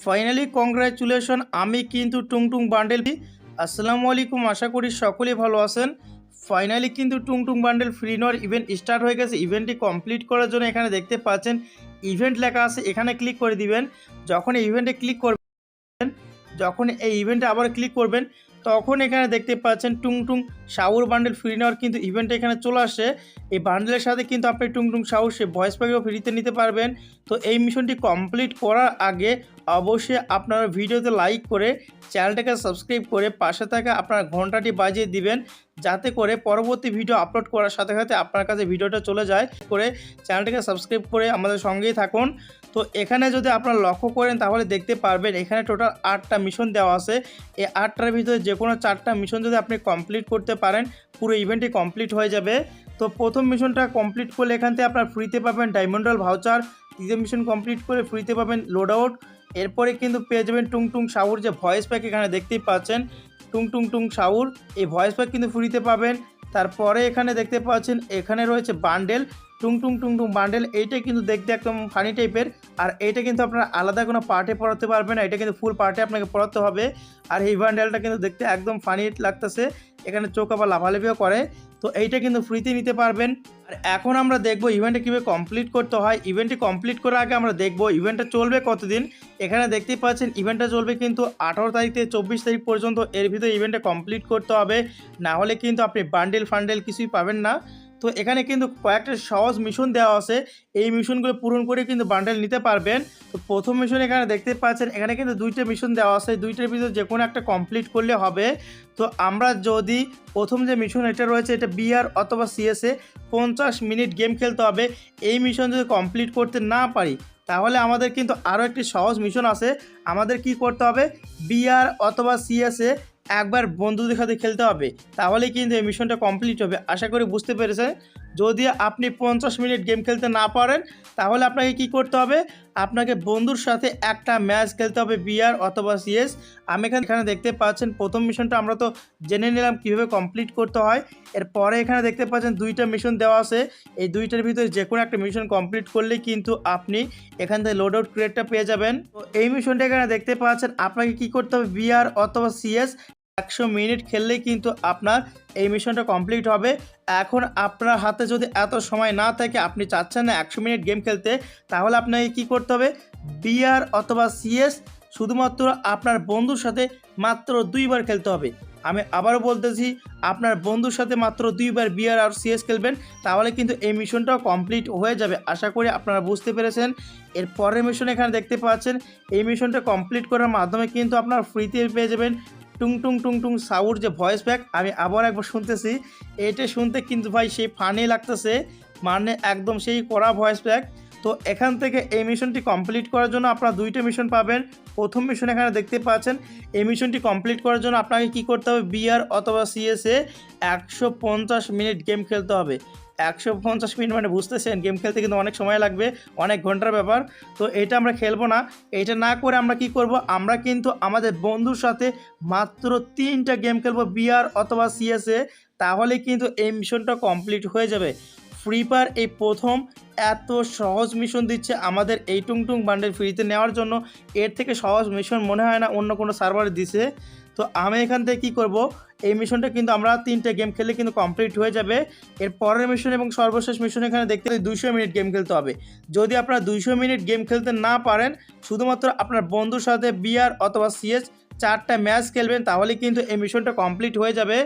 Finally congratulation আমি কিন্তু টুংটুং বান্ডেল আসসালামু আলাইকুম। আশা করি সকলেই ভালো আছেন। ফাইনালি কিন্তু টুংটুং বান্ডেল ফ্রি নেওয়ার ইভেন্ট স্টার্ট হয়ে গেছে। ইভেন্টটি কমপ্লিট করার জন্য এখানে দেখতে পাচ্ছেন ইভেন্ট লেখা আছে। এখানে ক্লিক করে দিবেন। যখন এই ইভেন্টে ক্লিক করবেন, যখন এই ইভেন্টে আবার ক্লিক করবেন, তখন এখানে দেখতে পাচ্ছেন টুংটুং শাউর বান্ডেল ফ্রি নেওয়ার কিন্তু ইভেন্ট এখানে চলে আসে এই বান্ডেলের সাথে কিন্তু আপনি টুংটুং শাউর সে ভয়েস প্যাকেও ফ্রিতে নিতে পারবেন। তো এই মিশনটি কমপ্লিট করার আগে অবশ্যই আপনারা ভিডিওতে লাইক করে চ্যানেলটাকে সাবস্ক্রাইব করে পাশে থাকা আপনার ঘন্টাটি বাজিয়ে দিবেন, যাতে করে পরবর্তী ভিডিও আপলোড করার সাথে সাথে আপনার কাছে ভিডিওটা চলে যায়। করে চ্যানেলটাকে সাবস্ক্রাইব করে আমাদের সঙ্গেই থাকুন। তো এখানে যদি আপনারা লক্ষ্য করেন, তাহলে দেখতে পারবেন এখানে টোটাল আটটা মিশন দেওয়া আছে। এই আটটার ভিতরে যে কোনো চারটা মিশন যদি আপনি কমপ্লিট করতে পারেন, পুরো ইভেন্টটি কমপ্লিট হয়ে যাবে। তো প্রথম মিশনটা কমপ্লিট করলে এখান থেকে আপনার ফ্রিতে পাবেন ডায়মন্ডাল ভাউচার দ্বিতীয় মিশন কমপ্লিট করে ফ্রিতে পাবেন লোড আউট এরপরে কিন্তু পেয়ে যাবেন টুং টুং সাউর যে ভয়েস প্যাক এখানে দেখতেই পাচ্ছেন। টুং টুং টুং সাউর, এই ভয়েস প্যাক কিন্তু ফ্রিতে পাবেন। তারপরে এখানে দেখতে পাচ্ছেন, এখানে রয়েছে বান্ডেল টুং টুং টুং টুং বান্ডেল এইটা কিন্তু দেখতে একদম ফানি টাইপের আর এইটা কিন্তু আপনার আলাদা কোনো পার্টে পড়াতে পারবেন না, এটা কিন্তু ফুল পার্টে আপনাকে পড়াতে হবে। আর এই বান্ডেলটা কিন্তু দেখতে একদম ফানি লাগতেছে। এখানে চোখ আবার লাভালাভিও করে। তো এইটা কিন্তু ফ্রিতে নিতে পারবেন। আর এখন আমরা দেখব ইভেন্টটা কীভাবে কমপ্লিট করতে হয়। ইভেন্টটি কমপ্লিট করার আগে আমরা দেখব ইভেন্টটা চলবে কতদিন। এখানে দেখতেই পাচ্ছেন ইভেন্টটা চলবে কিন্তু আঠারো তারিখ থেকে চব্বিশ তারিখ পর্যন্ত এর ভিতরে ইভেন্টটা কমপ্লিট করতে হবে। না হলে কিন্তু আপনি বান্ডেল ফান্ডেল কিছুই পাবেন না। তো এখানে কিন্তু কয়েকটা সহজ মিশন দেওয়া আছে। এই মিশনগুলো পূরণ করে কিন্তু বান্ডেল নিতে পারবেন। তো প্রথম মিশন এখানে দেখতে পাচ্ছেন, এখানে কিন্তু দুইটা মিশন দেওয়া আছে। দুইটার ভিতরে যে কোনো একটা কমপ্লিট করলে হবে। তো আমরা যদি প্রথম যে মিশন এটা রয়েছে, এটা বিআর অথবা সিএসএ পঞ্চাশ মিনিট গেম খেলতে হবে। এই মিশন যদি কমপ্লিট করতে না পারি, তাহলে আমাদের কিন্তু আরও একটি সহজ মিশন আছে। আমাদের কি করতে হবে? বিআর অথবা সিএসএ একবার বন্ধুদের সাথে খেলতে হবে, তাহলেই কিন্তু এই মিশনটা কমপ্লিট হবে। আশা করি বুঝতে পেরেছেন। যদি আপনি পঞ্চাশ মিনিট গেম খেলতে না পারেন, তাহলে আপনাকে কি করতে হবে? আপনাকে বন্ধুর সাথে একটা ম্যাচ খেলতে হবে বিআর অথবা সিএস। আমি এখানে এখানে দেখতে পাচ্ছেন প্রথম মিশনটা আমরা তো জেনে নিলাম কীভাবে কমপ্লিট করতে হয়। এরপরে এখানে দেখতে পাচ্ছেন দুইটা মিশন দেওয়া আছে। এই দুইটার ভিতরে যে কোনো একটা মিশন কমপ্লিট করলেই কিন্তু আপনি এখান থেকে লোড আউট ক্রিয়েটটা পেয়ে যাবেন। তো এই মিশনটা এখানে দেখতে পাচ্ছেন, আপনাকে কি করতে হবে? বিআর অথবা সিএস একশো মিনিট খেললেই কিন্তু আপনার এই মিশনটা কমপ্লিট হবে। এখন আপনার হাতে যদি এত সময় না থাকে, আপনি চাচ্ছেন না একশো মিনিট গেম খেলতে, তাহলে আপনাকে কি করতে হবে? বিআর অথবা সিএস শুধুমাত্র আপনার বন্ধুর সাথে মাত্র দুইবার খেলতে হবে। আমি আবারও বলতেছি, আপনার বন্ধুর সাথে মাত্র দুইবার বিআর আর সিএস খেলবেন, তাহলে কিন্তু এই মিশনটাও কমপ্লিট হয়ে যাবে। আশা করি আপনারা বুঝতে পেরেছেন। এর পরের মিশন এখানে দেখতে পাচ্ছেন, এই মিশনটা কমপ্লিট করার মাধ্যমে কিন্তু আপনার ফ্রিতে পেয়ে যাবেন টুং টুং টুং টুং সাউর যে ভয়েস ব্যাক আমি আবার একবার শুনতেছি। এটা শুনতে কিন্তু ভাই সেই ফানি লাগতেছে মানে একদম সেই করা ভয়েস ব্যাক তো এখান থেকে এই মিশনটি কমপ্লিট করার জন্য আপনারা দুইটা মিশন পাবেন। প্রথম মিশন এখানে দেখতে পাচ্ছেন, এই মিশনটি কমপ্লিট করার জন্য আপনাকে কি করতে হবে? বিআর অথবা সিএসএ একশো পঞ্চাশ মিনিট গেম খেলতে হবে। একশো পঞ্চাশ মিনিট মানে বুঝতেছেন গেম খেলতে কিন্তু অনেক সময় লাগবে, অনেক ঘণ্টার ব্যাপার। তো এটা আমরা খেলব না, এটা না করে আমরা কি করব? আমরা কিন্তু আমাদের বন্ধুর সাথে মাত্র তিনটা গেম খেলব বিআর অথবা সিএসএ তাহলে কিন্তু এই মিশনটা কমপ্লিট হয়ে যাবে। ফ্রি ফায়ার এই প্রথম এত সহজ মিশন দিচ্ছে আমাদের এই টুংটুং বান্ডেল ফ্রিতে নেওয়ার জন্য। এর থেকে সহজ মিশন মনে হয় না অন্য কোনো সার্ভারে দিছে। তো আমি এখান থেকে কি করব? এই মিশনটা কিন্তু আমরা তিনটে গেম খেলে কিন্তু কমপ্লিট হয়ে যাবে। এর পরের মিশন এবং সর্বশেষ মিশন এখানে দেখতে দুইশো মিনিট গেম খেলতে হবে। যদি আপনারা দুইশো মিনিট গেম খেলতে না পারেন, শুধুমাত্র আপনার বন্ধুর সাথে বিআর অথবা সিএস চারটা ম্যাচ খেলবেন, তাহলে কিন্তু এই মিশনটা কমপ্লিট হয়ে যাবে।